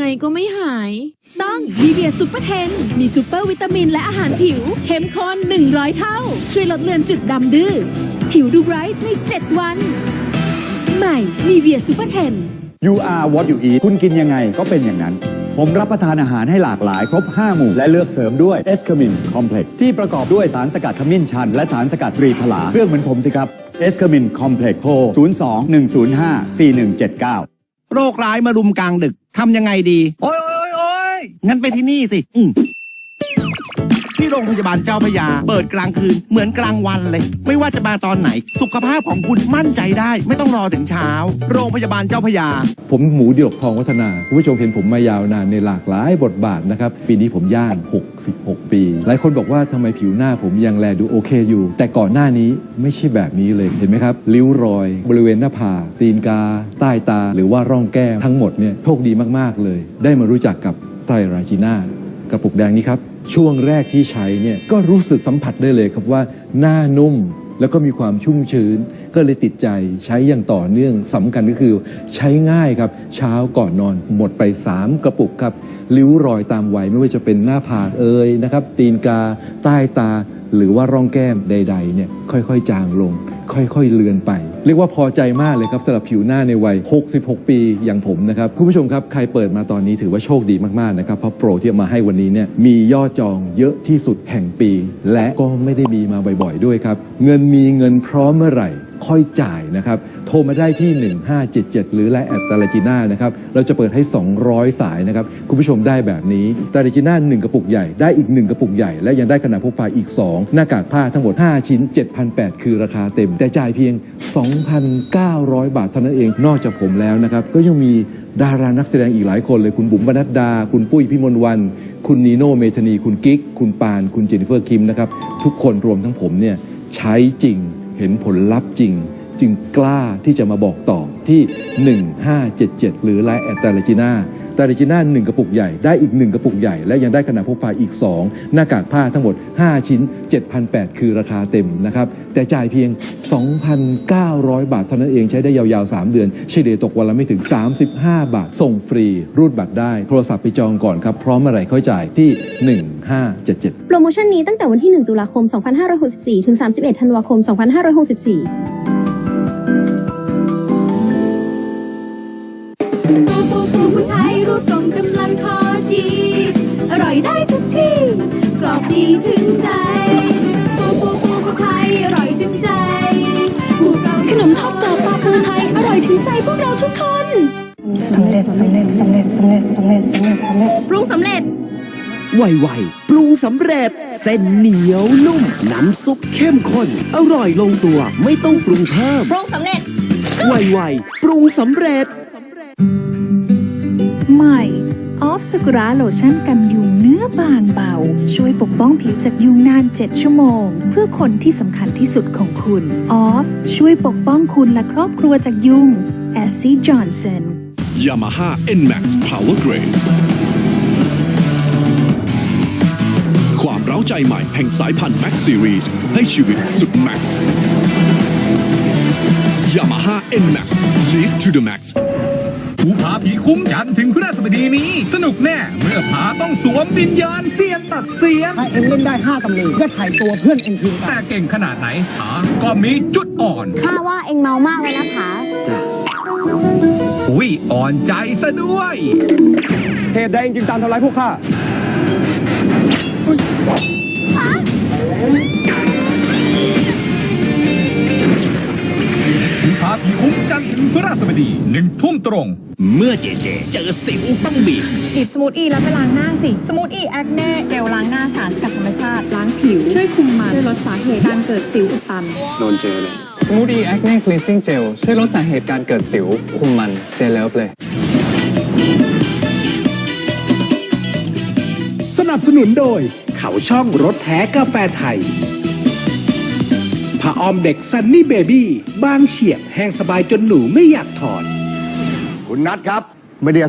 ไงก็ไม่หาย ต้องมีเบียร์ซูเปอร์เทน มีซูเปอร์วิตามินและอาหารผิว เข้มข้น 100 เท่า ช่วยลดเลือนจุดดำดื้อ ผิวดูไบรท์ใน 7 วัน ใหม่มีเบียร์ซูเปอร์เทน You are what you eat คุณกินยังไงก็เป็นอย่างนั้น ผมรับประทานอาหารให้หลากหลาย ครบ 5 หมู่ และเลือกเสริมด้วยเอส a มินคอมเพล็กที่ประกอบด้วยสารสกัดขมิ้นชัน และสารสกัดตรีพลาเรื่องเหมือนผมสิครับเอส a มินคอมเพล็กโทร 02 105 4179 โรคร้ายมารุมกลางดึก ทำยังไงดี โอ้ยโอ้ยโอ้ยงั้นไปที่นี่สิอืม ที่โรงพยาบาลเจ้าพระยา เปิดกลางคืนเหมือนกลางวันเลย ไม่ว่าจะมาตอนไหน สุขภาพของคุณมั่นใจได้ ไม่ต้องรอถึงเช้า โรงพยาบาลเจ้าพระยา ผมหมูเดียวทองวัฒนาคุณผู้ชมเห็นผมมายาวนานในหลากหลายบทบาทนะครับปีนี้ผมย่าง 66 ปี หลายคนบอกว่าทำไมผิวหน้าผมยังแลดูโอเคอยู่ แต่ก่อนหน้านี้ไม่ใช่แบบนี้เลยเห็นไหมครับริ้วรอย บริเวณหน้าผากตีนกา ใต้ตา หรือว่าร่องแก้มทั้งหมดเนี่ยโชคดีมากๆเลย ได้มารู้จักกับไตรราจีน่ากระปุกแดงนี้ครับ ช่วงแรกที่ใช้เนี่ยก็รู้สึกสัมผัสได้เลยครับว่าหน้านุ่มแล้วก็มีความชุ่มชื้น ก็เลยติดใจใช้อย่างต่อเนื่องสำคัญก็คือใช้ง่ายครับ เช้าก่อนนอนหมดไป 3 กระปุกครับริ้วรอยตามวัยไม่ว่าจะเป็นหน้าผากเอ่ยนะครับ ตีนกา ใต้ตา หรือว่าร่องแก้มใด ๆ เนี่ยค่อยๆ จางลง ค่อยๆเลือนไป เรียกว่าพอใจมากเลยครับสำหรับผิวหน้าในวัย 66 ปีอย่างผมนะครับคุณผู้ชมครับใครเปิดมาตอนนี้ถือว่าโชคดีมากๆนะครับเพราะโปรที่เอามาให้วันนี้เนี่ยมียอดจองเยอะที่สุดแห่งปี และก็ไม่ได้มีมาบ่อยๆด้วยครับเงินมีเงินพร้อมเมื่อไหร่ ค่อยจ่ายนะครับ โทรมาได้ที่ 1577 หรือไลน์แอดตาลจิน่านะครับ เราจะเปิดให้ 200 สายนะครับ คุณผู้ชมได้แบบนี้ตาลจิน่า1 กระปุกใหญ่ได้อีก 1 กระปุกใหญ่ และยังได้ขนาดพกพาอีก 2 หน้ากากผ้าทั้งหมด 5 ชิ้น 7,800 คือราคาเต็ม แต่จ่ายเพียง 2,900 บาทเท่านั้นเองนอกจากผมแล้วนะครับ ก็ยังมีดารานักแสดงอีกหลายคนเลยคุณบุ๋มบรรณดา คุณปุ้ยพิมลวัน คุณนีโน่เมธนี คุณกิ๊ก คุณปาน คุณเจนนิเฟอร์คิมนะครับ ทุกคนรวมทั้งผมเนี่ยใช้จริง เห็นผลลัพธ์จริง จึงกล้าที่จะมาบอกต่อที่ 1577 หรือไลน์แอดตาลจิน่า ตาลจิน่า1กระปุกใหญ่ได้อีก 1 กระปุกใหญ่ และยังได้ขนาดพกพาอีก 2 หน้ากากผ้าทั้งหมด 5 ชิ้น 7,800 คือราคาเต็มนะครับ แต่จ่ายเพียง 2,900 บาทเท่านั้นเองใช้ได้ยาวๆ 3 เดือน เฉลี่ยตกวันละไม่ถึง 35 บาท ส่งฟรี รูดบัตรได้ โทรศัพท์ไปจองก่อนครับ พร้อมเมื่อไร่ค่อยจ่ายที่ 1577 โปรโมชั่นนี้ตั้งแต่วันที่ 1 ตุลาคม 2564 ถึง 31 ธันวาคม 2564 ถึงใจปูปูปูผู้ชายอร่อยถึงใจปูเกาขนมทอดกรอบปลาปูไทยอร่อยถึงใจพวกเราทุกคนสำเร็จสำเร็จสำเร็จสำเร็จสำเร็จสำเร็จสำเร็จปรุงสำเร็จไวๆปรุงสำเร็จ เส้นเหนียวนุ่ม น้ำซุปเข้มข้น อร่อยลงตัว ไม่ต้องปรุงเพิ่ม ปรุงสำเร็จไวๆปรุงสำเร็จใหม่ ออฟสกุระโลชั่นกันยุงเนื้อบางเบา ช่วยปกป้องผิวจากยุงนาน 7 ชั่วโมง เพื่อคนที่สำคัญที่สุดของคุณออฟช่วยปกป้องคุณและครอบครัวจากยุงแอสซี่จอห์นสัน Yamaha NMAX Power Grade ความเร้าใจใหม่แห่งสายพันธุ์ Max Series ให้ชีวิตสุด Max Yamaha NMAX Live to the Max ภูผาผีคุ้มจันทร์ถึงพฤหัสบดีนี้ สนุกแน่ เมื่อผาต้องสวมวิญญาณเสียนตัดเสียนถ้าเอ็งเล่นได้ 5ตำลึงก็ถ่ายตัวเพื่อนเอ็งคืนไปแต่เก่งขนาดไหนผาก็มีจุดอ่อน ข้าว่าเองเมามากเลยนะคะอุ้ยอ่อนใจซะด้วย เหตุใดเองจึงตามทำร้ายพวกข้าภูผาผีคุ้มจันทร์ถึงพฤหัสบดีหนึ่งทุ่มตรง เมื่อเจเจ เจอสิวต้องบีบบีบสมูทอีแล้วไปล้างหน้าสิ สมูทอีแอคเน่เจลล้างหน้าสารสกัดธรรมชาติ ล้างผิว ช่วยคุมมัน ช่วยลดสาเหตุการเกิดสิวอุดตันสมูทอีแอคเน่คลีนซิ่งเจลช่วยลดสาเหตุการเกิดสิว คุมมันเจลเลิฟเลย สนับสนุนโดย เขาช่องรถแท้กาแฟไทยผ้าอ้อมเด็กซันนี่เบบี้บางเฉียบแห้งสบายจนหนูไม่อยากถอด คุณนัทครับไม่ได้